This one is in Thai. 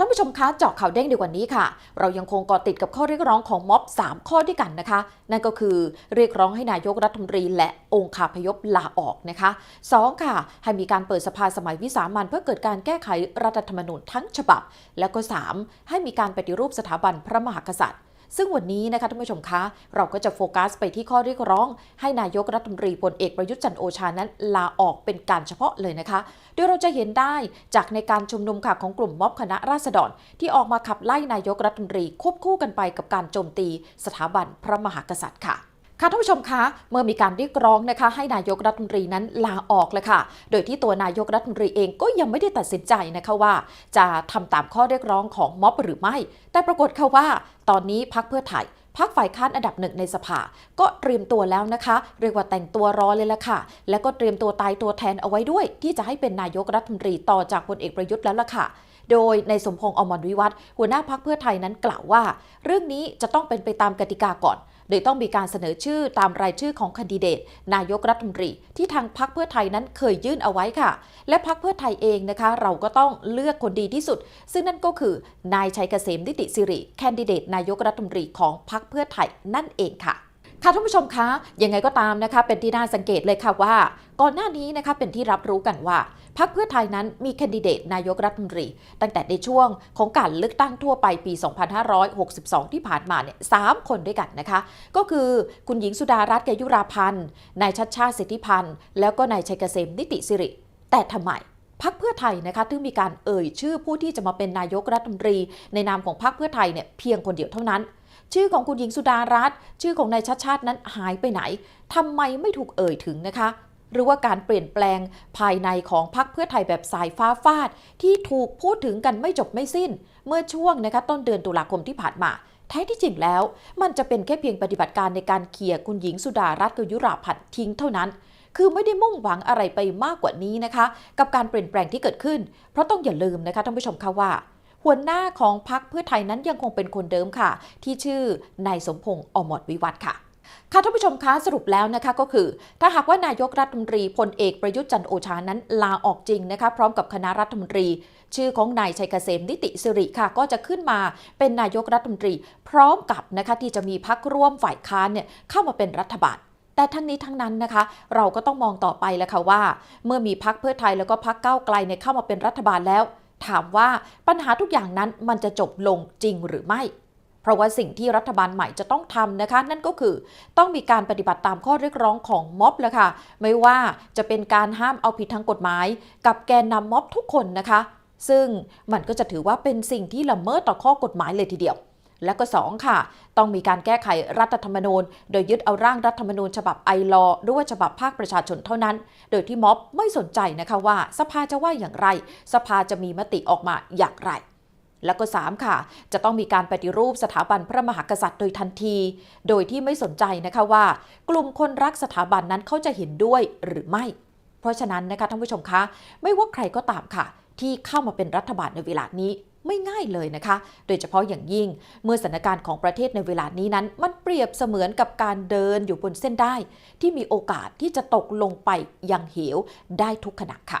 ท่านผู้ชมคะเจาะข่าวเด้งดีกว่านี้ค่ะ เรายังคงเกาะติดกับข้อเรียกร้องของม็อบ 3 ข้อด้วยกันนะคะ นั่นก็คือเรียกร้องให้นายกรัฐมนตรีและองค์คาพยพลาออกนะคะ 2 ค่ะ ให้มีการเปิดสภาสมัยวิสามันเพื่อเกิดการแก้ไขรัฐธรรมนูญทั้งฉบับ และก็ 3 ให้มีการปฏิรูปสถาบันพระมหากษัตริย์ ซึ่งวันนี้นะคะท่านผู้ชมคะ เราก็จะโฟกัสไปที่ข้อเรียกร้อง ให้นายกรัฐมนตรีพลเอกประยุทธ์จันโอชานั้น ลาออกเป็นการเฉพาะเลยนะคะ โดยเราจะเห็นได้จากในการชุมนุมค่ะของกลุ่มม็อบคณะราษฎร ที่ออกมาขับไล่นายกรัฐมนตรีควบคู่กันไปกับการโจมตี สถาบันพระมหากษัตริย์ค่ะ ค่ะท่านผู้ชมคะ เมื่อมีการเรียกร้องนะคะ ให้นายกรัฐมนตรีนั้นลาออกเลยค่ะ โดยที่ตัวนายกรัฐมนตรีเองก็ยังไม่ได้ตัดสินใจนะคะว่า จะทำตามข้อเรียกร้องของม็อบหรือไม่ แต่ปรากฏค่ะว่า ตอนนี้พักเพื่อไทยพักฝ่ายค้านอันดับหนึ่งในสภา ก็เตรียมตัวแล้วนะคะ เรียกว่าแต่งตัวรอเลยละค่ะ แล้วก็เตรียมตัวตายตัวแทนเอาไว้ด้วย ที่จะให้เป็นนายกรัฐมนตรีต่อจากพลเอกประยุทธ์แล้วล่ะค่ะ โดยในสมพงษ์อมรวิวัฒหัวหน้าพักเพื่อไทยนั้นกล่าวว่า เรื่องนี้จะต้องเป็นไปตามกติกาก่อนโดยต้องมีการเสนอชื่อตามรายชื่อของคนดิเดต นายกรัฐมนตรีที่ทางพักเพื่อไทยนั้นเคยยื่นเอาไว้ค่ะ และพักเพื่อไทยเองนะคะ เราก็ต้องเลือกคนดีที่สุด ซึ่งนั่นก็คือนายชัยเกษมนิติสิริแคนดิเดต นายกรัฐมนตรีของพักเพื่อไทยนั่นเองค่ะค่ะท่านผู้ชมคะยังไงก็ตามนะคะ เป็นที่น่าสังเกตเลยค่ะว่า ก่อนหน้านี้นะคะเป็นที่รับรู้กันว่า พรรคเพื่อไทยนั้นมีแคนดิเดตนายกรัฐมนตรี ตั้งแต่ในช่วงของการเลือกตั้งทั่วไปปี 2562 ที่ผ่านมาเนี่ยสามคนด้วยกันนะคะ ก็คือคุณหญิงสุดารัตน์เกยุราพันธ์นายชัดชาติสิทธิพันธ์แล้วก็นายชัยเกษมนิติสิริ แต่ทำไมพักเพื่อไทยนะคะถึงมีการเอ่ยชื่อผู้ที่จะมาเป็นนายกรัฐมนตรี ในนามของพักเพื่อไทยเนี่ยเพียงคนเดียวเท่านั้น ชื่อของคุณหญิงสุดารัตน์ชื่อของนายชัดชาตินั้นหายไปไหนทำไมไม่ถูกเอ่ยถึงนะคะ หรือว่าการเปลี่ยนแปลงภายในของพรรคเพื่อไทยแบบสายฟ้าฟาด ที่ถูกพูดถึงกันไม่จบไม่สิ้น เมื่อช่วงนะคะต้นเดือนตุลาคมที่ผ่านมาแท้ที่จริงแล้ว มันจะเป็นแค่เพียงปฏิบัติการในการเขี่ยคุณหญิงสุดารัตน์กยุราพันธ์ทิ้งเท่านั้น คือไม่ได้มุ่งหวังอะไรไปมากกว่านี้นะคะ กับการเปลี่ยนแปลงที่เกิดขึ้น เพราะต้องอย่าลืมนะคะท่านผู้ชมคะว่า หัวหน้าของพรรคเพื่อไทยนั้นยังคงเป็นคนเดิมค่ะ ที่ชื่อนายสมพงษ์อมรวิวัฒน์ค่ะ ค่ะท่านผู้ชมคะสรุปแล้วนะคะก็คือ ถ้าหากว่านายกรัฐมนตรีพลเอกประยุทธ์จันโอชานั้นลาออกจริงนะคะพร้อมกับคณะรัฐมนตรี ชื่อของนายชัยเกษมนิติสิริค่ะ ก็จะขึ้นมาเป็นนายกรัฐมนตรี พร้อมกับนะคะที่จะมีพักร่วมฝ่ายค้านเนี่ยเข้ามาเป็นรัฐบาลแต่ทั้งนี้ทั้งนั้นนะคะ เราก็ต้องมองต่อไปแล้วค่ะว่า เมื่อมีพักเพื่อไทยแล้วก็พักเก้าไกลเนี่ยเข้ามาเป็นรัฐบาลแล้ว ถามว่าปัญหาทุกอย่างนั้นมันจะจบลงจริงหรือไม่ เพราะว่าสิ่งที่รัฐบาลใหม่จะต้องทำนะคะ นั่นก็คือต้องมีการปฏิบัติตามข้อเรียกร้องของม็อบแล้วค่ะ ไม่ว่าจะเป็นการห้ามเอาผิดทางกฎหมาย กับแกนนำม็อบทุกคนนะคะ ซึ่งมันก็จะถือว่าเป็นสิ่งที่ละเมิดต่อข้อกฎหมายเลยทีเดียว และก็ 2 ค่ะ ต้องมีการแก้ไขรัฐธรรมนูญ โดยยึดเอาร่างรัฐธรรมนูญ ฉบับไอรอหรือว่าฉบับภาคประชาชนเท่านั้น โดยที่ม็อบไม่สนใจนะคะว่า สภาจะว่าอย่างไร สภาจะมีมติออกมาอย่างไร แล้วก็ 3 ค่ะ จะต้องมีการปฏิรูปสถาบันพระมหากษัตริย์โดยทันที โดยที่ไม่สนใจนะคะว่า กลุ่มคนรักสถาบันนั้นเขาจะเห็นด้วยหรือไม่ เพราะฉะนั้นนะคะท่านผู้ชมคะ ไม่ว่าใครก็ตามค่ะ ที่เข้ามาเป็นรัฐบาลในเวลานี้ไม่ง่ายเลยนะคะ โดยเฉพาะอย่างยิ่ง เมื่อสถานการณ์ของประเทศในเวลานี้นั้น มันเปรียบเสมือนกับการเดินอยู่บนเส้นได้ ที่มีโอกาสที่จะตกลงไปยังเหวได้ทุกขณะค่ะ